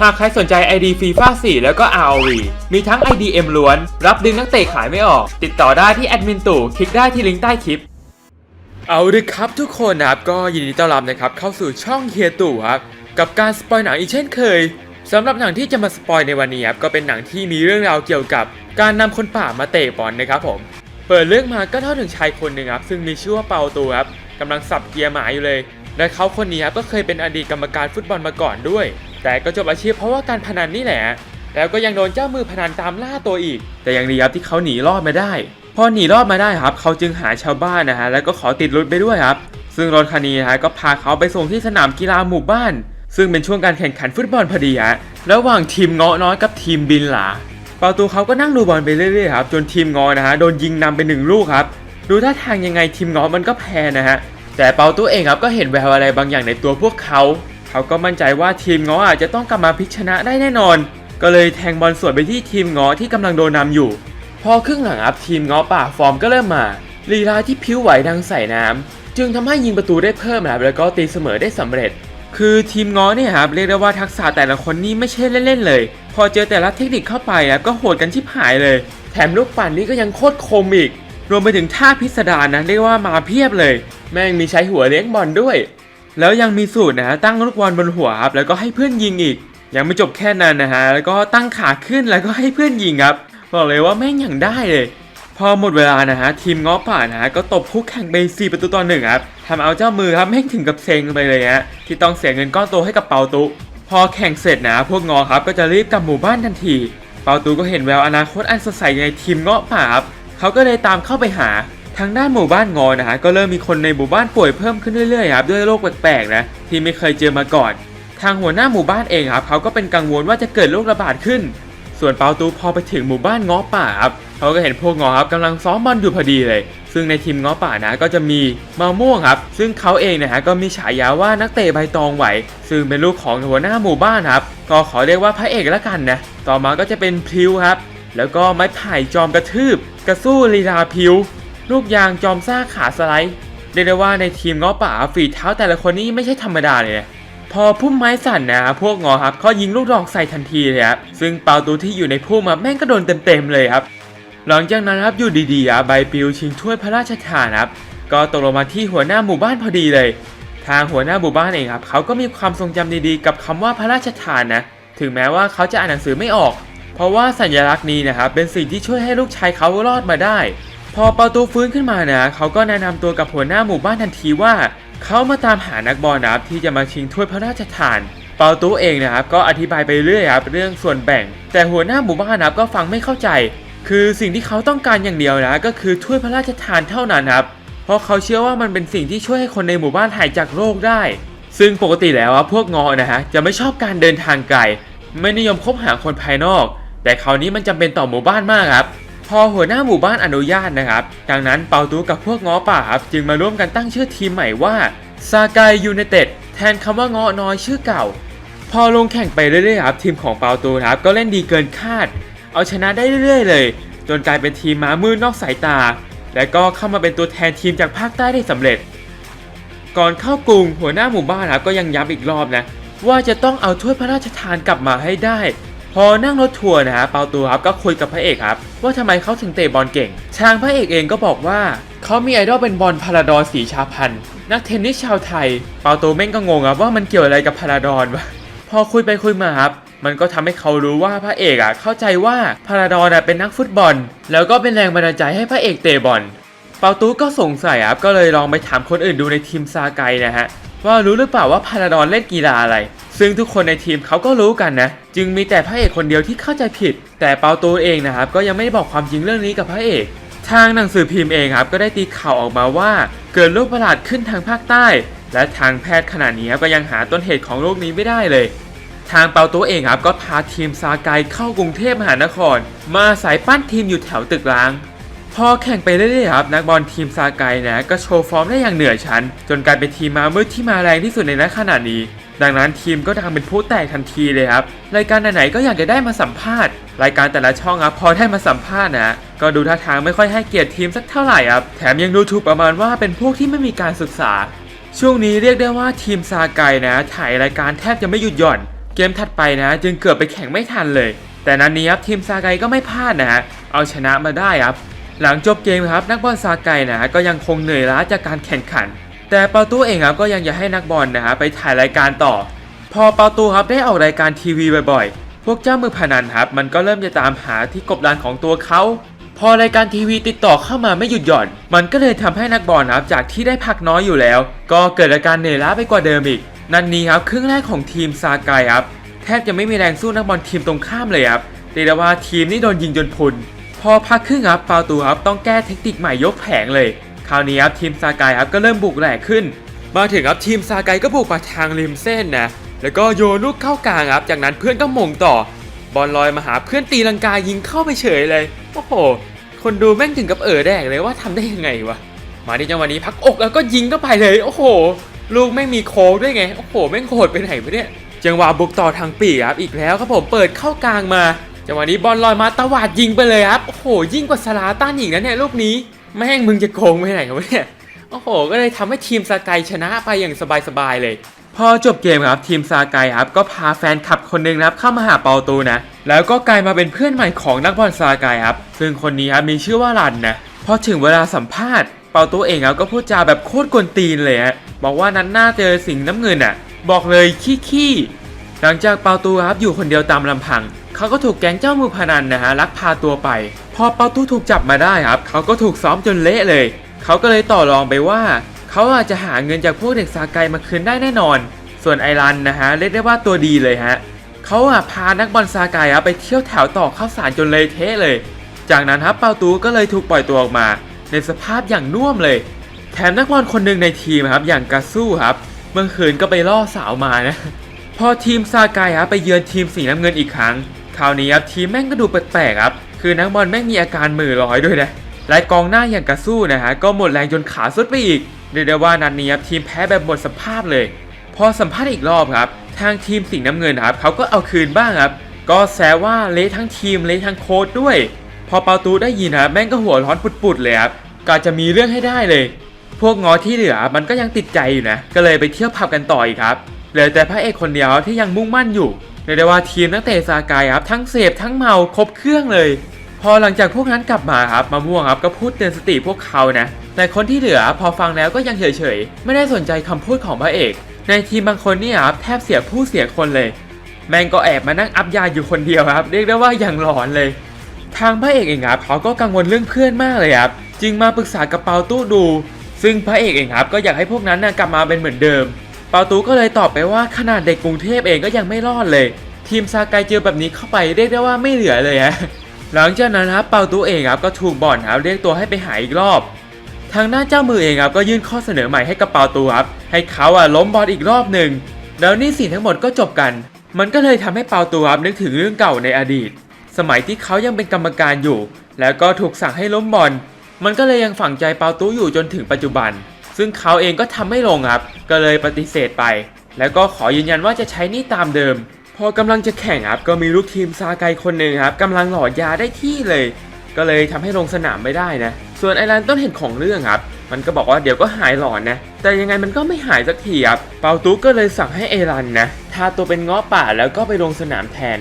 หากใครสนใจ ID FIFA 4 แล้วก็ ROV มีทั้ง IDM ล้วน รับดึงนักเตะขายไม่ออก ติดต่อได้ที่แอดมินตู่คลิกได้ที่ลิงก์ใต้คลิป เอาเลยครับทุกคนนะครับ ก็ยินดีต้อนรับนะครับ เข้าสู่ช่องเฮียตู่ครับ กับการสปอยหนังอีกเช่นเคยสำหรับหนังที่จะมาสปอยในวันนี้ครับก็เป็นหนังที่มีเรื่องราวเกี่ยวกับ การนำคนป่ามาเตะบอลนะครับผมเปิดเรื่องมาก็เท่าถึงชายคนหนึ่งครับซึ่งมีชื่อว่าเปาตูครับกำลังสับเกียร์หมายอยู่เลย และเขาคนนี้ครับก็เคยเป็นอดีตกรรมการฟุตบอลมาก่อนด้วย แต่ก็จบอาชีพเพราะว่าการพนันนี่แหละ แล้วก็ยังโดนเจ้ามือพนันตามล่าตัวอีก แต่ยังดีครับที่เขาหนีรอดมาได้ พอหนีรอดมาได้ครับ เขาจึงหาชาวบ้านนะฮะแล้วก็ขอติดรถไปด้วยครับ ซึ่งรถคันนี้นะฮะก็พาเขาไปส่งที่สนามกีฬาหมู่บ้าน ซึ่งเป็นช่วงการแข่งขันฟุตบอลพอดีฮะระหว่างทีมเงาะน้อยกับทีมบินหลาเปาตูเขาก็นั่งดูบอลไปเรื่อยๆครับจนทีมเงาะนะฮะโดนยิงนำไปหนึ่งลูกครับดูท่าทางยังไงทีมเงาะมันก็แพ้นะฮะแต่เปาตูเองครับก็เห็นแววอะไรบางอย่างในตัวพวกเขา เขาก็มั่นใจว่าทีมเงาะอาจจะต้องกลับมาพลิกชนะได้แน่นอน ก็เลยแทงบอลสวนไปที่ทีมเงาะที่กำลังโดนนำอยู่ พอครึ่งหลังครับทีมเงาะป่าฟอร์มก็เริ่มมาลีลาที่พิ้วไหวดังใส่น้ำจึงทำให้ยิงประตูได้เพิ่มนะครับแล้วก็ตีเสมอได้สำเร็จ คือทีมเงาะเนี่ยครับเรียกได้ว่าทักษะแต่ละคนนี่ไม่ใช่เล่นๆเลย พอเจอแต่ละเทคนิคเข้าไปครับก็โหดกันชิบหายเลย แถมลูกปั่นนี่ก็ยังโคตรคมอีกรวมไปถึงท่าพิสดารนะเรียกว่ามาเพียบเลย แม่งมีใช้หัวเลี้ยงบอลด้วย แล้วยังมีสูตรนะฮะตั้งลูกบอลบนหัวครับแล้วก็ให้เพื่อนยิงอีก ยังไม่จบแค่นั้นนะฮะแล้วก็ตั้งขาขึ้นแล้วก็ให้เพื่อนยิงครับบอกเลยว่าแม่งอย่างได้เลย พอหมดเวลานะฮะทีมง้อป่านะฮะก็ตบคู่แข่งไป4ประตูต่อหนึ่งครับทำเอาเจ้ามือครับแม่งถึงกับเซ็งไปเลยฮะที่ต้องเสียเงินก้อนโตให้กับเปาตุ พอแข่งเสร็จนะพวกงอครับก็จะรีบกลับหมู่บ้านทันที เปาตูก็เห็นแววอนาคตอันสดใสในทีมเงาะป่าครับเขาก็เลยตามเข้าไปหา ทางด้านหมู่บ้านงอนะฮะก็เริ่มมีคนในหมู่บ้านป่วยเพิ่มขึ้นเรื่อยๆครับด้วยโรคแปลกๆนะที่ไม่เคยเจอมาก่อน ทางหัวหน้าหมู่บ้านเองครับเขาก็เป็นกังวลว่าจะเกิดโรคระบาดขึ้น ส่วนเปาตูพอไปถึงหมู่บ้านง้อป่าครับเขาก็เห็นพวกง้อครับกำลังซ้อมบอลอยู่พอดีเลย ซึ่งในทีมง้อป่านะก็จะมีมะม่วงครับ ซึ่งเขาเองนะฮะก็มีฉายาว่านักเตะใบตองไหว ซึ่งเป็นลูกของหัวหน้าหมู่บ้านครับก็ขอเรียกว่าพระเอกละกันนะต่อมาก็จะเป็นพริ้วครับแล้วก็ไม้ไผ่จอมกระทืบ กระสู้ลีลาพิ้ว ลูกยางจอมซ่าขาสไลด์เรียกได้ว่าในทีมง้อป่าฝีเท้าแต่ละคนนี่ไม่ใช่ธรรมดาเลยพอพุ่มไม้สั่นนะพวกงอครับเขายิงลูกดอกใส่ทันทีเลยครับซึ่งเปาตูที่อยู่ในพุ่มอะแม่งก็โดนเต็มๆเลยครับ หลังจากนั้นครับอยู่ดีๆอะใบปลิวชิงถ้วยพระราชทานครับก็ตกลงมาที่หัวหน้าหมู่บ้านพอดีเลย ทางหัวหน้าหมู่บ้านเองครับเขาก็มีความทรงจำดีๆ กับคำว่าพระราชทานนะถึงแม้ว่าเขาจะอ่านหนังสือไม่ออก เพราะว่าสัญลักษณ์นี้นะครับเป็นสิ่งที่ช่วยให้ลูกชายเขารอดมาได้ พอเปาตูฟื้นขึ้นมานะเขาก็แนะนำตัวกับหัวหน้าหมู่บ้านทันทีว่า เขามาตามหานักบอลนะครับที่จะมาชิงถ้วยพระราชทาน เปาตูเองนะครับก็อธิบายไปเรื่อยครับเรื่องส่วนแบ่ง แต่หัวหน้าหมู่บ้านนะครับก็ฟังไม่เข้าใจ คือสิ่งที่เขาต้องการอย่างเดียวนะก็คือถ้วยพระราชทานเท่านั้นครับเพราะเขาเชื่อว่ามันเป็นสิ่งที่ช่วยให้คนในหมู่บ้านหายจากโรคได้ ซึ่งปกติแล้วอะพวกงอนะฮะจะไม่ชอบการเดินทางไกล ไม่นิยมคบหาคนภายนอก แต่คราวนี้มันจำเป็นต่อหมู่บ้านมากครับ พอหัวหน้าหมู่บ้านอนุญาตนะครับ ดังนั้นเปาตูกับพวกง้อป่าครับจึงมาร่วมกันตั้งชื่อทีมใหม่ว่าซากายยูไนเต็ดแทนคำว่าง้อน้อยชื่อเก่า พอลงแข่งไปเรื่อยๆครับทีมของเปาตูนะครับก็เล่นดีเกินคาด เอาชนะได้เรื่อยๆ เลย จนกลายเป็นทีมม้ามืดนอกสายตา และก็เข้ามาเป็นตัวแทนทีมจากภาคใต้ได้สำเร็จ ก่อนเข้ากรุงหัวหน้าหมู่บ้านครับก็ยังย้ำอีกรอบนะว่าจะต้องเอาถ้วยพระราชทานกลับมาให้ได้ พอนั่งรถทัวร์นะฮะเปาตูครับก็คุยกับพระเอกครับ ว่าทำไมเขาถึงเตะบอลเก่ง ทางพระเอกเองก็บอกว่าเขามีไอดอลเป็นบอลพาราดอนสีชาพันธ์นักเทนนิสชาวไทย เปาตูแม่งก็งงครับว่ามันเกี่ยวอะไรกับพาราดอนวะพอคุยไปคุยมาครับมันก็ทำให้เขารู้ว่าพระเอกอะเข้าใจว่าพาราดอนอะเป็นนักฟุตบอล แล้วก็เป็นแรงบันดาลใจให้พระเอกเตะบอล เปาตูก็สงสัยครับก็เลยลองไปถามคนอื่นดูในทีมซาไกนะฮะ ว่ารู้หรือเปล่าว่าพาราดอนเล่นกีฬาอะไร ซึ่งทุกคนในทีมเขาก็รู้กันนะ จึงมีแต่พระเอกคนเดียวที่เข้าใจผิด แต่เปาตูเองนะครับ ก็ยังไม่ได้บอกความจริงเรื่องนี้กับพระเอก ทางหนังสือพิมพ์เองครับ ก็ได้ตีข่าวออกมาว่า เกิดโรคประหลาดขึ้นทางภาคใต้ และทางแพทย์ขณะนี้ก็ยังหาต้นเหตุของโรคนี้ไม่ได้เลยทางเปาโตเองครับก็พาทีมซาไกเข้ากรุงเทพมหานคร มาสายปั้นทีมอยู่แถวตึกร้าง พอแข่งไปเรื่อยๆครับนักบอลทีมซาไกนะก็โชว์ฟอร์มได้อย่างเหนือชั้น จนกลายเป็นทีมมามืดที่มาแรงที่สุดในนักขณะนี้ ดังนั้นทีมก็ดังเป็นผู้แตกทันทีเลยครับรายการไหนๆก็อยากจะได้มาสัมภาษณ์ รายการแต่ละช่องครับพอได้มาสัมภาษณ์นะก็ดูท่าทางไม่ค่อยให้เกียรติทีมสักเท่าไหร่ครับแถมยังดูถูกประมาณว่าเป็นพวกที่ไม่มีการศึกษา ช่วงนี้เรียกได้ว่าทีมซาไกนะถ่ายรายการแทบจะไม่หยุดหย่อน เกมถัดไปนะ จึงเกือบไปแข่งไม่ทันเลย แต่นันนี้ครับทีมซาไกก็ไม่พลาดนะฮะเอาชนะมาได้ครับ หลังจบเกมครับนักบอลซาไกนะฮะก็ยังคงเหนื่อยล้าจากการแข่งขัน แต่เปาตู้เองครับก็ยังอยากให้นักบอลนะฮะไปถ่ายรายการต่อ พอเปาตูครับได้ออกรายการทีวีบ่อยๆ พวกเจ้ามือพนันครับมันก็เริ่มจะตามหาที่กบดานของตัวเขาพอรายการทีวีติดต่อเข้ามาไม่หยุดหย่อน มันก็เลยทำให้นักบอลครับจากที่ได้พักน้อยอยู่แล้ว ก็เกิดอาการเหนื่อยล้าไปกว่าเดิมอีก นั่นนี้ครับครึ่งแรกของทีมซาไกครับแทบจะไม่มีแรงสู้นักบอลทีมตรงข้ามเลยครับเรียกว่าทีมนี่โดนยิงจนพุน พอพักครึ่งครับเปาตูครับต้องแก้เทคนิคใหม่ยกแผงเลย คราวนี้ครับทีมซาไกครับก็เริ่มบุกแหลกขึ้น มาถึงครับทีมซาไกก็บุกมาทางริมเส้นนะแล้วก็โยนลูกเข้ากลางครับจากนั้นเพื่อนก็มงต่อบอลลอยมาหาเพื่อนตีลังกายิงเข้าไปเฉยเลยโอ้โห คนดูแม่งถึงกับเออแดกเลยว่าทำได้ยังไงวะมาที่จังหวะนี้พักอกแล้วก็ยิงเข้าไปเลย โอ้โห ลูกแม่งมีโค้งด้วยไงโอ้โหแม่งโหดไปไหนวะเนี่ยจังหวะบุกต่อทางปีกครับอีกแล้วครับผมเปิดเข้ากลางมา จังหวะนี้บอลลอยมาตวาดยิงไปเลยครับ โอ้โห ยิ่งกว่าสลาตันอีกนะเนี่ยลูกนี้ แม่งมึงจะโกงไปไหนวะเนี่ยโอ้โห ก็เลยทำให้ทีมซาไกชนะไปอย่างสบายๆเลยพอจบเกมครับทีมซาไกครับก็พาแฟนคลับคนหนึ่งนะครับเข้ามาหาเปาตูนะ แล้วก็กลายมาเป็นเพื่อนใหม่ของนักบอลซาไกครับซึ่งคนนี้ครับมีชื่อว่ารันนะพอถึงเวลาสัมภาษณ์เปาตูเองครับก็พูดจาแบบโคตรกวนตีนเลยฮะบอกว่านั้นหน้าเจอสิงห์น้ำเงินอะ บอกเลยขี้ขี้หลังจากเปาตูครับอยู่คนเดียวตามลำพัง เขาก็ถูกแก๊งเจ้ามือพนันนะฮะลักพาตัวไป พอเปาตูถูกจับมาได้ครับ เขาก็ถูกซ้อมจนเละเลย เขาก็เลยต่อรองไปว่า เขาอาจจะหาเงินจากพวกเด็กซาไกมาคืนได้แน่นอน ส่วนไอรันนะฮะเรียกได้ว่าตัวดีเลยฮะเขาอะพานักบอลซาไกอะไปเที่ยวแถวต่อข้าวสารจนเลยเทะเลย จากนั้นครับเปาตูก็เลยถูกปล่อยตัวออกมา ในสภาพอย่างน่วมเลย แถมนักบอลคนหนึ่งในทีมครับอย่างกาสู้ครับเมื่อคืนก็ไปล่อสาวมานะ พอทีมซาไกครับไปเยือนทีมสีน้ำเงินอีกครั้ง คราวนี้ครับทีมแม่งก็ดูแปลกๆครับ คือนักบอลแม่งมีอาการมือลอยด้วยนะและกองหน้าอย่างกาสู้นะฮะก็หมดแรงจนขาสุดไปอีกเรียกได้ว่านัดนี้ครับทีมแพ้แบบหมดสภาพเลย พอสัมภาษณ์อีกรอบครับ ทางทีมสีน้ำเงินครับเขาก็เอาคืนบ้างครับ ก็แซวว่าเละทั้งทีมเละทั้งโค้ชด้วย พอเปาตูได้ยินครับแม่งก็หัวร้อนปุดๆเลยครับก็จะมีเรื่องให้ได้เลย พวกงอที่เหลือมันก็ยังติดใจอยู่นะ ก็เลยไปเที่ยวผับกันต่ออีกครับเหลือแต่พระเอกคนเดียวที่ยังมุ่งมั่นอยู่ เรียกได้ว่าทีมนักเตะซากายครับทั้งเสพทั้งเมาครบเครื่องเลย พอหลังจากพวกนั้นกลับมาครับมะม่วงครับก็พูดเตือนสติพวกเขานะแต่คนที่เหลือพอฟังแล้วก็ยังเฉยๆ ไม่ได้สนใจคำพูดของพระเอก ในทีมบางคนนี่ครับแทบเสียผู้เสียคนเลย แมงก็แอบมานั่งอัพยาอยู่คนเดียวครับ เรียกได้ว่าอย่างหลอนเลย ทางพระเอกเองครับเขาก็กังวลเรื่องเพื่อนมากเลยครับจึงมาปรึกษากับเปาตู้ดู ซึ่งพระเอกเองครับก็อยากให้พวกนั้นนะกลับมาเป็นเหมือนเดิม ปาตูก็เลยตอบไปว่าขนาดเด็กกรุงเทพเองก็ยังไม่รอดเลย ทีมซาไกเจอแบบนี้เข้าไปเรียกได้ว่าไม่เหลือเลยฮะหลังจากนั้นครับเปาตูเองครับก็ถูกบอลครับเรียกตัวให้ไปหาอีกรอบ ทางด้าเจ้ามือเองครับก็ยื่นข้อเสนอใหม่ให้กับเปาตูครับให้เขาอะล้มบอลอีกรอบหนึ่งแล้วนี่สิ่งทั้งหมดก็จบกัน มันก็เลยทำให้เปาตูครับนึกถึงเรื่องเก่าในอดีต สมัยที่เขายังเป็นกรรมการอยู่ แล้วก็ถูกสั่งให้ล้มบอลมันก็เลยยังฝังใจเปาตูอยู่จนถึงปัจจุบัน ซึ่งเขาเองก็ทำไม่ลงครับ ก็เลยปฏิเสธไป แล้วก็ขอยืนยันว่าจะใช้นี่ตามเดิม พอกำลังจะแข่งครับก็มีลูกทีมซาไกคนหนึ่งครับกำลังหลอดยาได้ที่เลย ก็เลยทำให้ลงสนามไม่ได้นะ ส่วนไอรันต้นเหตุของเรื่องครับ มันก็บอกว่าเดี๋ยวก็หายหลอนนะ แต่ยังไงมันก็ไม่หายสักทีครับ เปาตุกก็เลยสั่งให้เอรันนะทาตัวเป็นง้อป่าแล้วก็ไปลงสนามแทน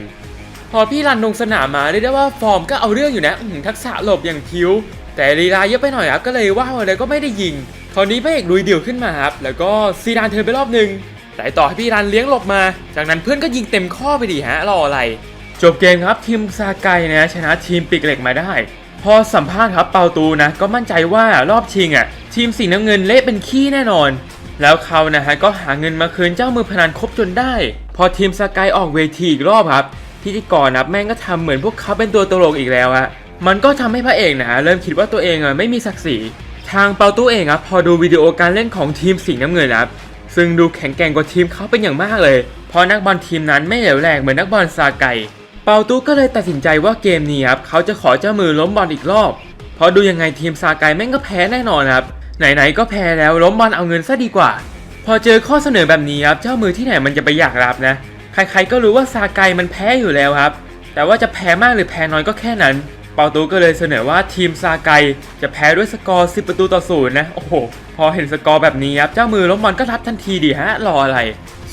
พอพี่รันลงสนามมาเรียกได้ว่าฟอร์มก็เอาเรื่องอยู่นะหือทักษะหลบอย่างพิ้ว แต่ลีลาเยอะไปหน่อยครับก็เลยว่าวอะไรก็ไม่ได้ยิง คราวนี้พระเอกลุยเดี่ยวขึ้นมาครับ แล้วก็ซีดานเทิร์นไปรอบหนึ่งแต่ต่อให้พี่รันเลี้ยงหลบมา จากนั้นเพื่อนก็ยิงเต็มข้อไปดิฮะรออะไร จบเกมครับทีมซาไกนะชนะทีมปีกเหล็กมาได้ พอสัมภาษณ์ครับเปาตูนะ ก็มั่นใจว่ารอบชิงอะ ทีมสีน้ำเงินเละเป็นขี้แน่นอน แล้วเขานะฮะก็หาเงินมาคืนเจ้ามือพนันครบจนได้ พอทีมสกายออกเวทีอีกรอบครับพิธีกรนะแม่งก็ทำเหมือนพวกเขาเป็นตัวตลกอีกแล้วฮะมันก็ทำให้พระเอกนะฮะเริ่มคิดว่าตัวเองอะไม่มีศักดิ์ศรี ทางเปาตู้เองครับพอดูวิดีโอการเล่นของทีมสีน้ำเงินครับซึ่งดูแข็งแกร่งกว่าทีมเขาเป็นอย่างมากเลยเพราะนักบอลทีมนั้นไม่เหลวแรงเหมือนนักบอลซาไกเปาตู้ก็เลยตัดสินใจว่าเกมนี้ครับเขาจะขอเจ้ามือล้มบอลอีกรอบ เพราะดูยังไงทีมซาไกแม่งก็แพ้แน่นอนครับไหนๆก็แพ้แล้วล้มบอลเอาเงินซะดีกว่า พอเจอข้อเสนอแบบนี้ครับเจ้ามือที่ไหนมันจะไปอยากรับนะใครๆก็รู้ว่าซาไกมันแพ้อยู่แล้วครับ แต่ว่าจะแพ้มากหรือแพ้น้อยก็แค่นั้น เปาตูก็เลยเสนอว่าทีมซาไกจะแพ้ด้วยสกอร์ 10 ประตูต่อศูนย์นะ โอ้โห พอเห็นสกอร์แบบนี้ครับ เจ้ามือล้มบอลก็รับทันทีดีฮะ รออะไร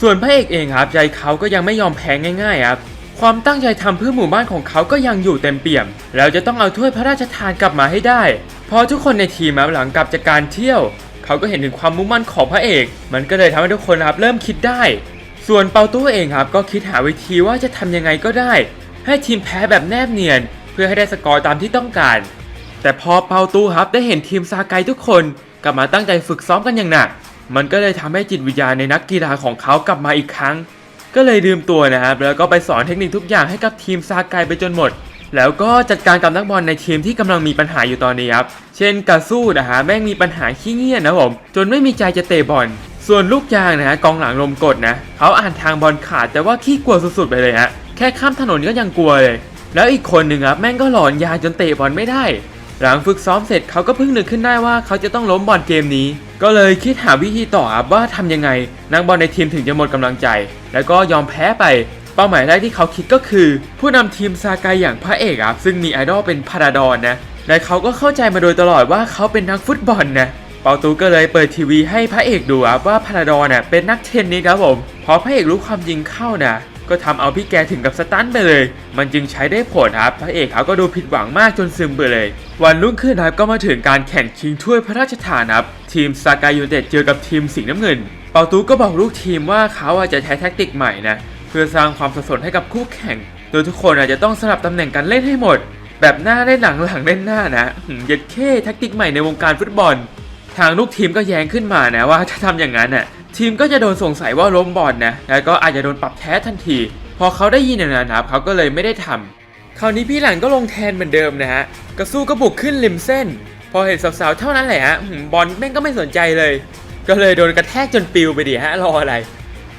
ส่วนพระเอกเองครับ ใจเขาก็ยังไม่ยอมแพ้ง่ายๆครับ ความตั้งใจทำเพื่อหมู่บ้านของเขาก็ยังอยู่เต็มเปี่ยม แล้วจะต้องเอาถ้วยพระราชทานกลับมาให้ได้ พอทุกคนในทีมครับหลังกลับจากการเที่ยว เขาก็เห็นถึงความมุ่งมั่นของพระเอก มันก็เลยทำให้ทุกคนครับเริ่มคิดได้ ส่วนเปาตู้เองครับก็คิดหาวิธีว่าจะทำยังไงก็ได้ ให้ทีมแพ้แบบแนบเนียน เพื่อให้ได้สกอร์ตามที่ต้องการ แต่พอเปาตูครับได้เห็นทีมซาไกทุกคนกลับมาตั้งใจฝึกซ้อมกันอย่างหนัก มันก็เลยทำให้จิตวิญญาณในนักกีฬาของเขากลับมาอีกครั้ง ก็เลยลืมตัวนะครับแล้วก็ไปสอนเทคนิคทุกอย่างให้กับทีมซาไกไปจนหมด แล้วก็จัดการกับนักบอลในทีมที่กำลังมีปัญหาอยู่ตอนนี้ครับ เช่นกาสู้นะฮะแม่งมีปัญหาขี้เงียจนะผมจนไม่มีใจจะเตะบอล ส่วนลูกยางนะฮะกองหลังลมกดนะเขาอ่านทางบอลขาดแต่ว่าขี้กลัวสุดๆไปเลยฮะแค่ข้ามถนนก็ยังกลัวเลย แล้วอีกคนหนึ่งครับแม่งก็หลอนยาจนเตะบอลไม่ได้ หลังฝึกซ้อมเสร็จเขาก็เพิ่งนึกขึ้นได้ว่าเขาจะต้องล้มบอลเกมนี้ ก็เลยคิดหาวิธีต่อครับว่าทำยังไง นักบอลในทีมถึงจะหมดกำลังใจ แล้วก็ยอมแพ้ไป เป้าหมายแรกที่เขาคิดก็คือ ผู้นำทีมซาไกอย่างพระเอกครับซึ่งมีไอดอลเป็นพาราดอนนะและเขาก็เข้าใจมาโดยตลอดว่าเขาเป็นนักฟุตบอลนะเปาตูก็เลยเปิดทีวีให้พระเอกดูครับว่าพาราดอนน่ะเป็นนักเทนนิสครับผมพอพระเอกรู้ความจริงเข้านะ ก็ทำเอาพี่แกถึงกับสตันไปเลย มันจึงใช้ได้ผลครับ พระเอกเขาก็ดูผิดหวังมากจนซึมไปเลย วันรุ่งขึ้นครับก็มาถึงการแข่งชิงถ้วยพระราชทานครับ ทีมซากายยูเต็ดเจอกับทีมสีน้ำเงิน เปาตูก็บอกลูกทีมว่าเขาอาจจะใช้แท็กติกใหม่นะ เพื่อสร้างความสับสนให้กับคู่แข่ง โดยทุกคนอาจจะต้องสลับตำแหน่งกันเล่นให้หมด แบบหน้าเล่นหลังหลังเล่นหน้านะหืมเย็ดเข้แท็กติกใหม่ในวงการฟุตบอล ทางลูกทีมก็แย้งขึ้นมานะว่าถ้าทำอย่างนั้นน่ะ ทีมก็จะโดนสงสัยว่าล้มบอลนะแล้วก็อาจจะโดนปรับแพ้ทันที พอเขาได้ยินอย่างนั้นครับเขาก็เลยไม่ได้ทำคราวนี้พี่หลังก็ลงแทนเหมือนเดิมนะฮะกระสู้ก็บุกขึ้นริมเส้น พอเห็นสาวๆเท่านั้นแหละฮะบอลแม่งก็ไม่สนใจเลย ก็เลยโดนกระแทกจนปิวไปดิฮะรออะไร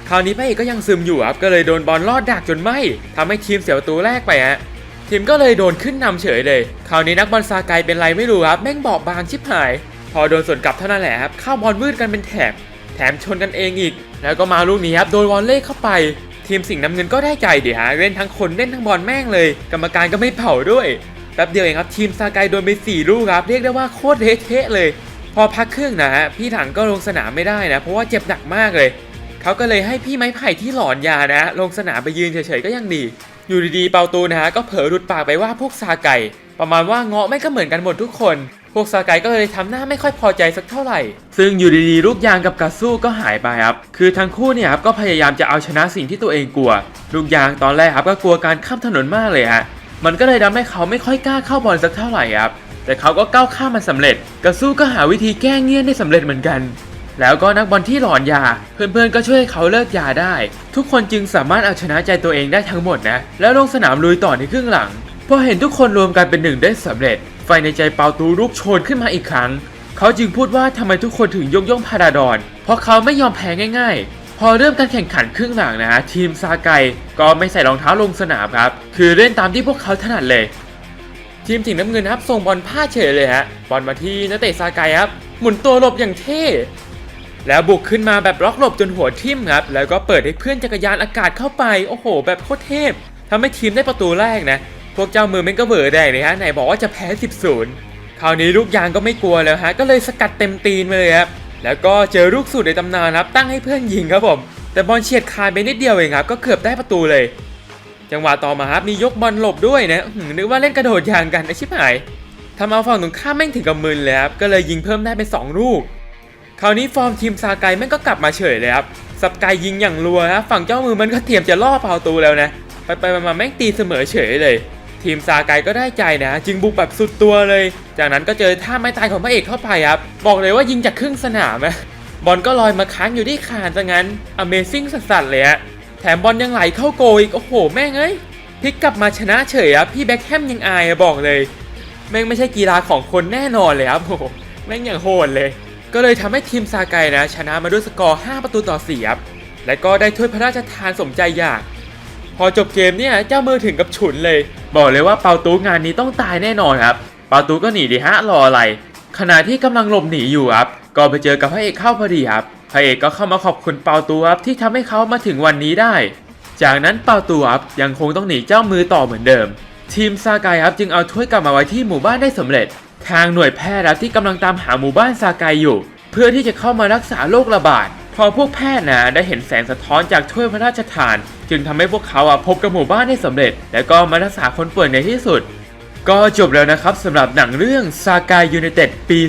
คราวนี้พระเอกก็ยังซึมอยู่ครับก็เลยโดนบอลลอดดักจนไหมทำให้ทีมเสียประตูแรกไปฮะทีมก็เลยโดนขึ้นนำเฉยเลย คราวนี้นักบอลซาไกเป็นไรไม่รู้ครับแม่งบอบบางชิบหาย พอโดนสวนกลับเท่านั้นแหละครับเข้าบอลมืดกันเป็นแถบ แถมชนกันเองอีก แล้วก็มาลูกนี้ครับโดนวอลเล่เข้าไป ทีมสิงห์น้ำเงินก็ได้ใจดิฮะเล่นทั้งคนเล่นทั้งบอลแม่งเลย กรรมการก็ไม่เผาด้วยแป๊บเดียวเองครับทีมซาไกโดนไปสี่ลูกครับเรียกได้ว่าโคตรเละเทะเลย พอพักครึ่งนะฮะพี่ถังก็ลงสนามไม่ได้นะ เพราะว่าเจ็บหนักมากเลยเขาก็เลยให้พี่ไม้ไผ่ที่หลอนยานะ ลงสนามไปยืนเฉยๆก็ยังดีอยู่ดีๆเปาตูนะฮะก็เผลอหลุดปากไปว่าพวกซาไก่ ประมาณว่าเงาะไม่ก็เหมือนกันหมดทุกคน พวกซาไก่ก็เลยทำหน้าไม่ค่อยพอใจสักเท่าไหร่ ซึ่งอยู่ดีๆลูกยางกับกาสู้ก็หายไปครับ คือทั้งคู่เนี่ยครับก็พยายามจะเอาชนะสิ่งที่ตัวเองกลัว ลูกยางตอนแรกครับก็กลัวการข้ามถนนมากเลยฮะ มันก็เลยทำให้เขาไม่ค่อยกล้าเข้าบอลสักเท่าไหร่ครับ แต่เขาก็ก้าวข้ามมันสำเร็จกาสู้ก็หาวิธีแก้เงี้ยนได้สำเร็จเหมือนกัน แล้วก็นักบอลที่หลอนยา เพื่อนๆก็ช่วยให้เขาเลิกยาได้ ทุกคนจึงสามารถเอาชนะใจตัวเองได้ทั้งหมดนะ แล้วลงสนามลุยต่อในครึ่งหลังพอเห็นทุกคนรวมกันเป็นหนึ่งได้สำเร็จ ฟในใจเปาตูรุกโชนขึ้นมาอีกครั้ง เขาจึงพูดว่าทำไมทุกคนถึงยกย่องพาราดอน เพราะเขาไม่ยอมแพ้ง่าย ๆ พอเริ่มการแข่งขันครึ่งหลังนะฮะทีมซาไกก็ไม่ใส่รองเท้าลงสนามครับ คือเล่นตามที่พวกเขาถนัดเลย ทีมสิงห์น้ำเงินครับส่งบอลพลาดเฉยเลยฮะบอลมาที่นักเตะซาไกครับหมุนตัวหลบอย่างเท่แล้วบุกขึ้นมาแบบล็อกหลบจนหัวทิ่มครับ แล้วก็เปิดให้เพื่อนจักรยานอากาศเข้าไป โอ้โห แบบโคตรเทพทำให้ทีมได้ประตูแรกนะ พวกเจ้ามือแม่งก็เบอร์แดงเลยฮะไหนบอกว่าจะแพ้10 0คราวนี้ลูกยางก็ไม่กลัวแล้วฮะก็เลยสกัดเต็มตีนมาเลยครับแล้วก็เจอลูกสูตรในตำนานครับตั้งให้เพื่อนยิงครับผม แต่บอลเฉียดคานไปนิดเดียวเองครับก็เกือบได้ประตูเลย จังหวะต่อมาครับมียกบอลหลบด้วยนะอื้อหือนึกว่าเล่นกระโดดยางกันไอชิบหายทำเอาฝั่งตรงข้ามแม่งถึงกับมึนเลยครับก็เลยยิงเพิ่มได้เป็นสองลูกคราวนี้ฟอร์มทีมซาไกแม่งก็กลับมาเฉยเลยครับสับไกยิงอย่างรัวครับฝั่งเจ้ามือมันก็เตรียมจะล่อเปาตูแล้วนะไปไปมาแม่งตีเสมอเฉยเลย ทีมซาไกก็ได้ใจนะจึงบุกแบบสุดตัวเลย จากนั้นก็เจอท่าไม้ตายของพระเอกเข้าไปครับ บอกเลยว่ายิงจากครึ่งสนามนะบอลก็ลอยมาค้างอยู่ที่คานซะงั้น Amazing สัสๆเลยฮะแถมบอลยังไหลเข้าโกอีก โอ้โห แม่งเอ้ยพลิกกลับมาชนะเฉยครับพี่แบ็คแฮมยังอายอะบอกเลย แม่งไม่ใช่กีฬาของคนแน่นอนเลยครับโอ้โหแม่งอย่างโหดเลย ก็เลยทำให้ทีมซาไกนะ ชนะมาด้วยสกอร์ 5 ประตูต่อ4ครับและก็ได้ถ้วยพระราชทานสมใจอยาก อจบเกมเนี่ยเจ้ามือถึงกับฉุนเลย บอกเลยว่าเปาตูงานนี้ต้องตายแน่นอนครับเปาตูก็หนีดิฮะรออะไรขณะที่กำลังหลบหนีอยู่ครับก็ไปเจอกับพระเอกเข้าพอดีครับพระเอกก็เข้ามาขอบคุณเปาตูครับที่ทำให้เขามาถึงวันนี้ได้ จากนั้นเปาตูครับยังคงต้องหนีเจ้ามือต่อเหมือนเดิม ทีมซาไกครับจึงเอาถ้วยกลับมาไว้ที่หมู่บ้านได้สำเร็จ ทางหน่วยแพทย์ครับที่กำลังตามหาหมู่บ้านซาไกอยู่ เพื่อที่จะเข้ามารักษาโรคระบาด ออพวกแพทย์นะได้เห็นแสงสะท้อนจากถ้วยพระราชทาน จึงทำให้พวกเขาอะพบกับหมู่บ้านได้สำเร็จ และก็มารักษาคนป่วยในที่สุด ก็จบแล้วนะครับสำหรับหนังเรื่องซากายยูเนเต็ดปี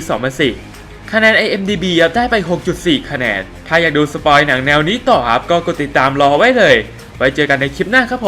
2004 คะแนน IMDb ครับได้ไป 6.4 คะแนน ถ้าอยากดูสปอยหนังแนวนี้ต่อครับก็กดติดตามรอไว้เลย ไว้เจอกันในคลิปหน้าครับผม